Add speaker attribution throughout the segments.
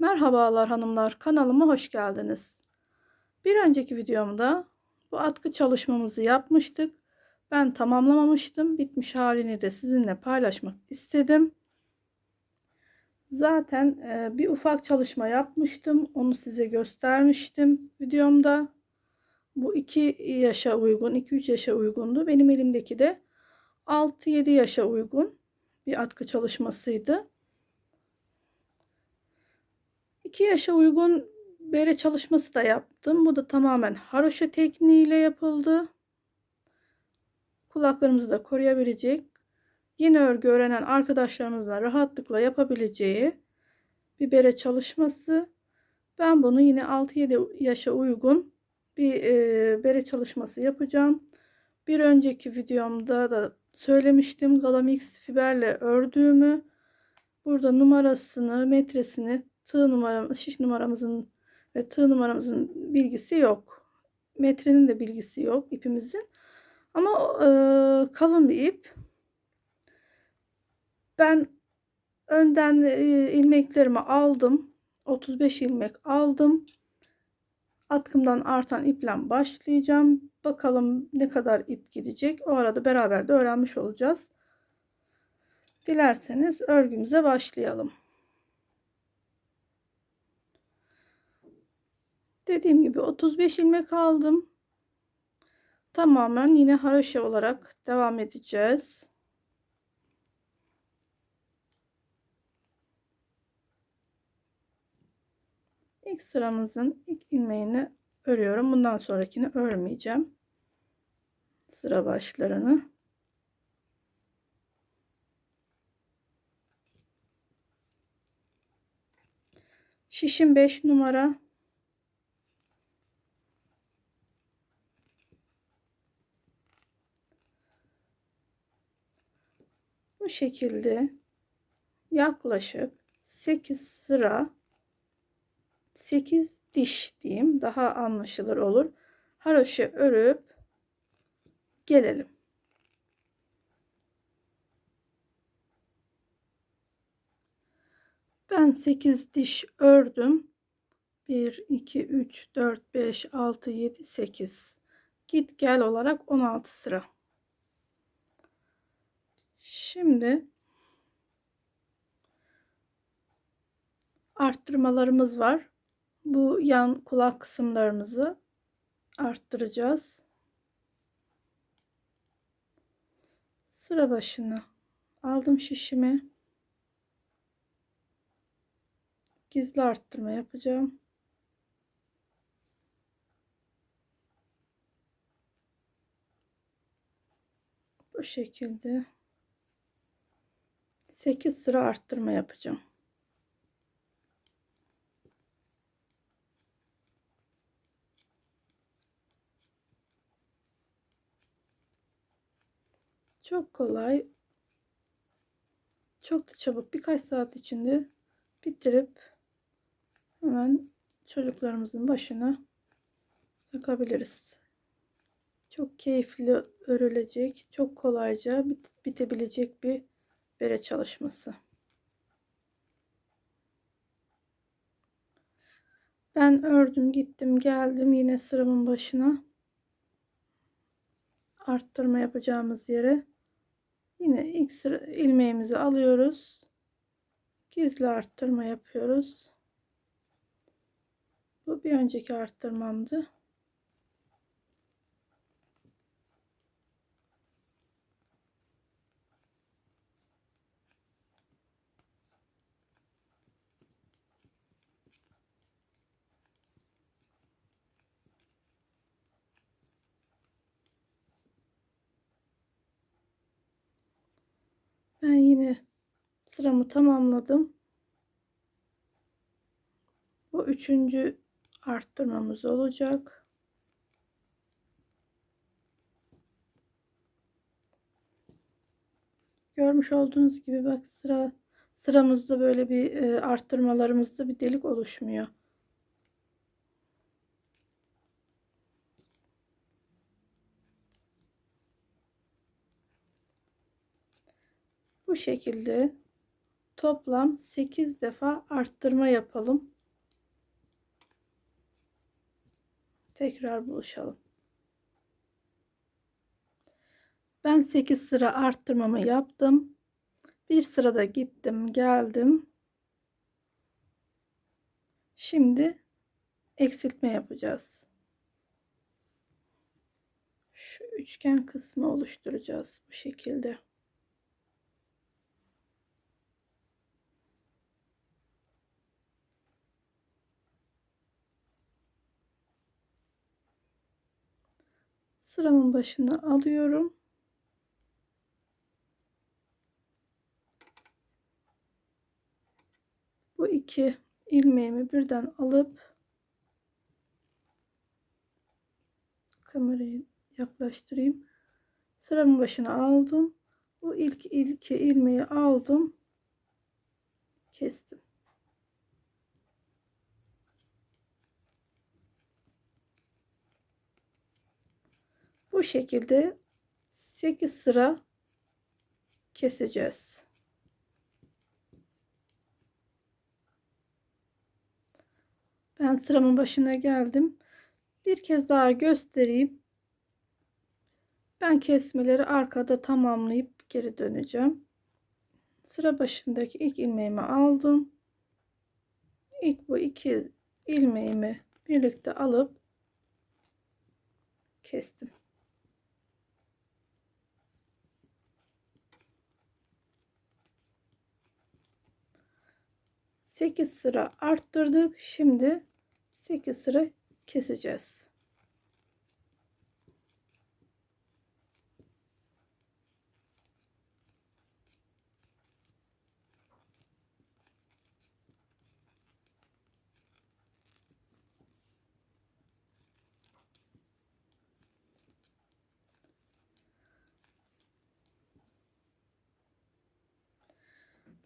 Speaker 1: Merhabalar hanımlar, kanalıma hoş geldiniz. Bir önceki videomda bu atkı çalışmamızı yapmıştık. Ben tamamlamamıştım. Bitmiş halini de sizinle paylaşmak istedim. Zaten e, bir ufak çalışma yapmıştım. Onu size göstermiştim videomda. Bu 2 yaşa uygun, 2-3 yaşa uygundu. Benim elimdeki de 6-7 yaşa uygun bir atkı çalışmasıydı. 2 yaşa uygun bere çalışması da yaptım. Bu da tamamen haroşa tekniğiyle yapıldı. Kulaklarımızı da koruyabilecek, yeni örgü öğrenen arkadaşlarımızla rahatlıkla yapabileceği bir bere çalışması. Ben bunu yine 6-7 yaşa uygun bir e, bere çalışması yapacağım. Bir önceki videomda da söylemiştim Galamix fiberle ördüğümü. Burada numarasını, metresini, tığ numaramız, şiş numaramızın ve tığ numaramızın bilgisi yok. Metrenin de bilgisi yok ipimizin. Ama e, kalın bir ip. Ben önden e, ilmeklerimi aldım. 35 ilmek aldım. Atkımdan artan iple başlayacağım. Bakalım ne kadar ip gidecek. O arada beraber de öğrenmiş olacağız. Dilerseniz örgümüze başlayalım. Dediğim gibi 35 ilmek aldım. Tamamen yine haroşa olarak devam edeceğiz. İlk sıramızın ilk ilmeğini örüyorum. Bundan sonrakini örmeyeceğim. Sıra başlarını. Şişim 5 numara. Bu şekilde yaklaşık 8 sıra 8 diş diyeyim daha anlaşılır olur. Haroşa örüp gelelim. Ben 8 diş ördüm. 1 2 3 4 5 6 7 8 git gel olarak 16 sıra. Şimdi arttırmalarımız var. Bu yan kulak kısımlarımızı arttıracağız. Sıra başına aldım şişimi. Gizli arttırma yapacağım. Bu şekilde 8 sıra arttırma yapacağım. Çok kolay. Çok da çabuk birkaç saat içinde bitirip hemen çocuklarımızın başına takabiliriz. Çok keyifli örülecek, çok kolayca bit bitebilecek bir bere çalışması. Ben ördüm, gittim, geldim yine sıramın başına. Arttırma yapacağımız yere yine ilk sıra ilmeğimizi alıyoruz. Gizli arttırma yapıyoruz. Bu bir önceki arttırmamdı. Ben yine sıramı tamamladım. Bu üçüncü arttırmamız olacak. Görmüş olduğunuz gibi bak sıra sıramızda böyle bir e, arttırmalarımızda bir delik oluşmuyor. Bu şekilde toplam 8 defa arttırma yapalım. Tekrar buluşalım. Ben 8 sıra arttırmamı yaptım. Bir sırada gittim, geldim. Şimdi eksiltme yapacağız. Şu üçgen kısmı oluşturacağız bu şekilde. Sıramın başına alıyorum. Bu iki ilmeğimi birden alıp kamerayı yaklaştırayım. Sıramın başına aldım. Bu ilk iki ilmeği aldım. Kestim. Bu şekilde 8 sıra keseceğiz. Ben sıramın başına geldim. Bir kez daha göstereyim. Ben kesmeleri arkada tamamlayıp geri döneceğim. Sıra başındaki ilk ilmeğimi aldım. İlk bu iki ilmeğimi birlikte alıp kestim. Sekiz sıra arttırdık. Şimdi 8 sıra keseceğiz.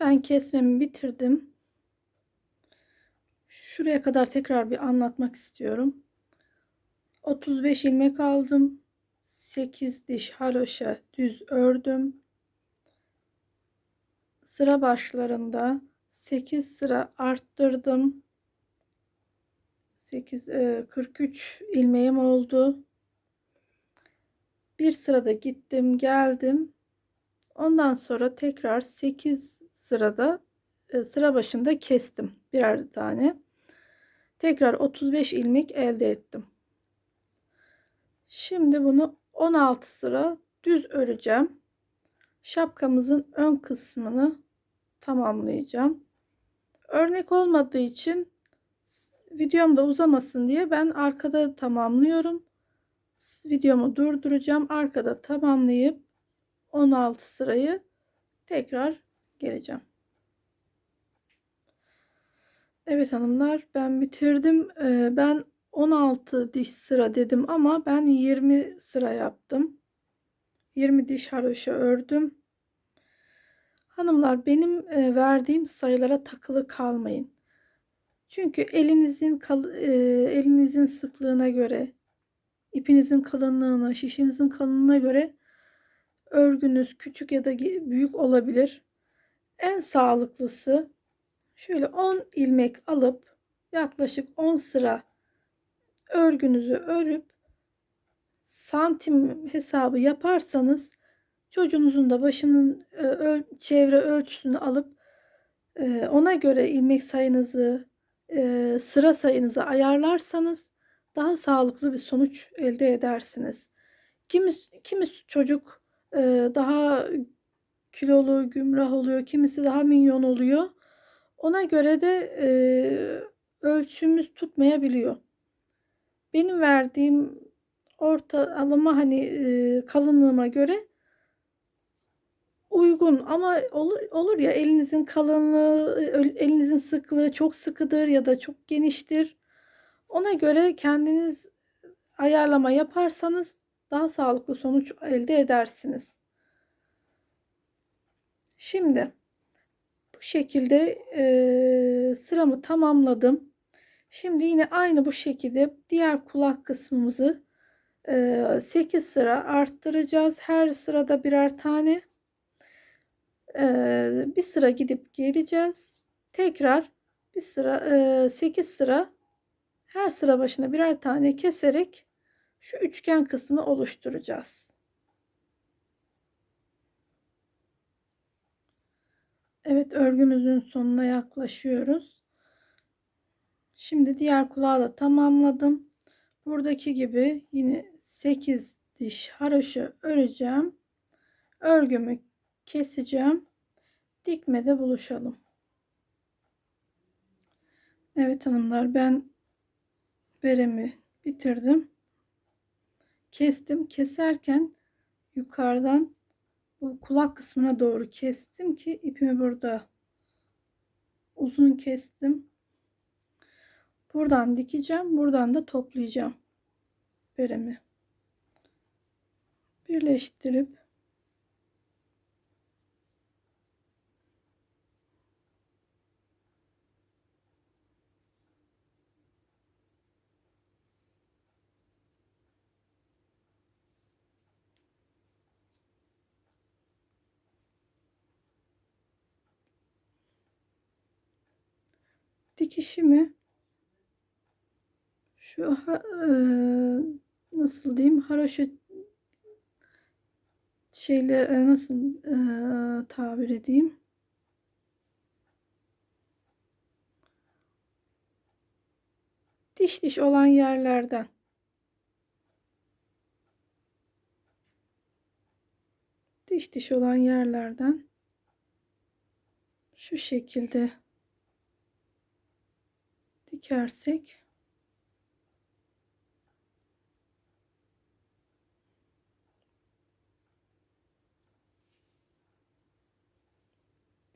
Speaker 1: Ben kesmemi bitirdim. Şuraya kadar tekrar bir anlatmak istiyorum. 35 ilmek aldım. 8 diş haroşa düz ördüm. Sıra başlarında 8 sıra arttırdım. 8 43 e, ilmeğim oldu. Bir sırada gittim, geldim. Ondan sonra tekrar 8 sırada e, sıra başında kestim birer tane. Tekrar 35 ilmek elde ettim. Şimdi bunu 16 sıra düz öreceğim. Şapkamızın ön kısmını tamamlayacağım. Örnek olmadığı için videomda uzamasın diye ben arkada tamamlıyorum. Videomu durduracağım. Arkada tamamlayıp 16 sırayı tekrar geleceğim. Evet hanımlar ben bitirdim. Ben 16 diş sıra dedim ama ben 20 sıra yaptım. 20 diş haroşa ördüm. Hanımlar benim verdiğim sayılara takılı kalmayın. Çünkü elinizin elinizin sıklığına göre, ipinizin kalınlığına, şişinizin kalınlığına göre örgünüz küçük ya da büyük olabilir. En sağlıklısı Şöyle 10 ilmek alıp yaklaşık 10 sıra örgünüzü örüp santim hesabı yaparsanız çocuğunuzun da başının e, öl çevre ölçüsünü alıp e, ona göre ilmek sayınızı e, sıra sayınızı ayarlarsanız daha sağlıklı bir sonuç elde edersiniz. Kimi, kimi çocuk daha kilolu, gümrah oluyor, kimisi daha minyon oluyor. Ona göre de e, ölçümüz tutmayabiliyor. Benim verdiğim ortalama hani e, kalınlığıma göre uygun ama olur, olur ya elinizin kalınlığı, elinizin sıklığı çok sıkıdır ya da çok geniştir. Ona göre kendiniz ayarlama yaparsanız daha sağlıklı sonuç elde edersiniz. Şimdi şekilde e, sıramı tamamladım. Şimdi yine aynı bu şekilde diğer kulak kısmımızı e, 8 sıra arttıracağız. Her sırada birer tane. Ee, bir sıra gidip geleceğiz. Tekrar bir sıra 8 sıra her sıra başına birer tane keserek şu üçgen kısmı oluşturacağız. Evet örgümüzün sonuna yaklaşıyoruz. Şimdi diğer kulağı da tamamladım. Buradaki gibi yine 8 diş haroşa öreceğim. Örgümü keseceğim. Dikmede buluşalım. Evet hanımlar ben beremi bitirdim. Kestim. Keserken yukarıdan kulak kısmına doğru kestim ki ipimi burada uzun kestim. Buradan dikeceğim. Buradan da toplayacağım beremi. Birleştirip dikişimi şu e, nasıl diyeyim? Haraşo şeyle e, nasıl e, tabir edeyim? Diş diş olan yerlerden. Diş diş olan yerlerden şu şekilde dikersek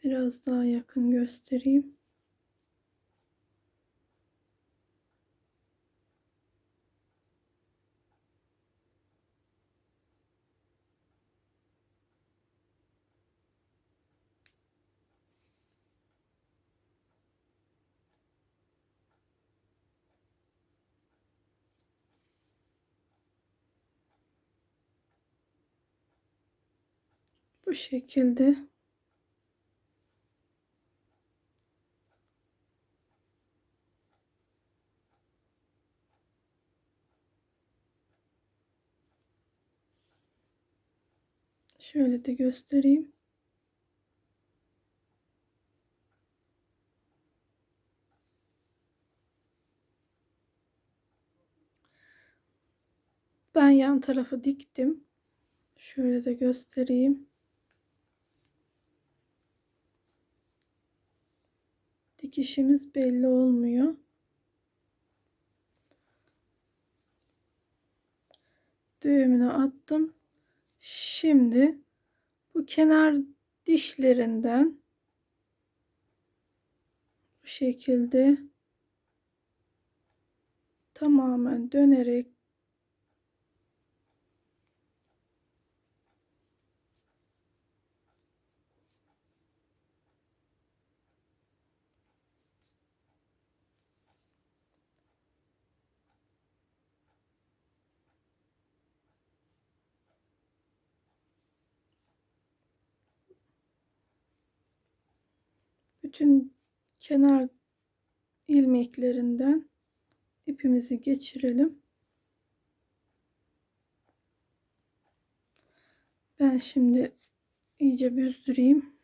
Speaker 1: biraz daha yakın göstereyim. Bu şekilde şöyle de göstereyim. Ben yan tarafı diktim. Şöyle de göstereyim. Dikişimiz belli olmuyor. Düğümünü attım. Şimdi bu kenar dişlerinden bu şekilde tamamen dönerek bütün kenar ilmeklerinden ipimizi geçirelim. Ben şimdi iyice büzdüreyim.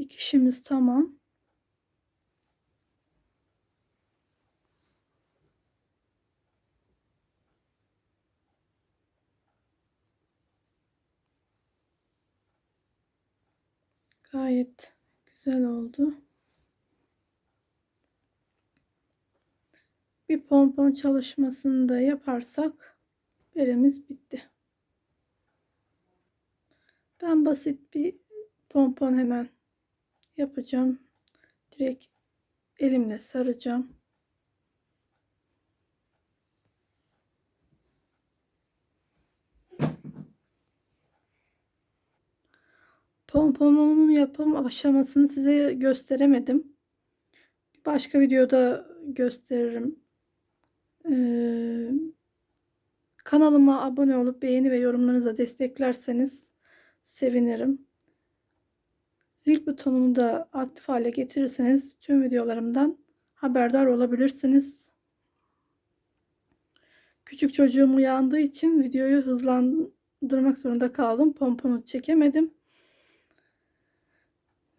Speaker 1: Dikişimiz tamam. Gayet güzel oldu. Bir pompon çalışmasını da yaparsak beremiz bitti. Ben basit bir pompon hemen yapacağım. Direkt elimle saracağım. Pomponumun yapım aşamasını size gösteremedim. Başka videoda gösteririm. Ee, kanalıma abone olup beğeni ve yorumlarınızla desteklerseniz sevinirim. Zil butonunu da aktif hale getirirseniz tüm videolarımdan haberdar olabilirsiniz. Küçük çocuğum uyandığı için videoyu hızlandırmak zorunda kaldım. Pomponu çekemedim.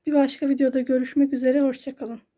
Speaker 1: Bir başka videoda görüşmek üzere. Hoşçakalın.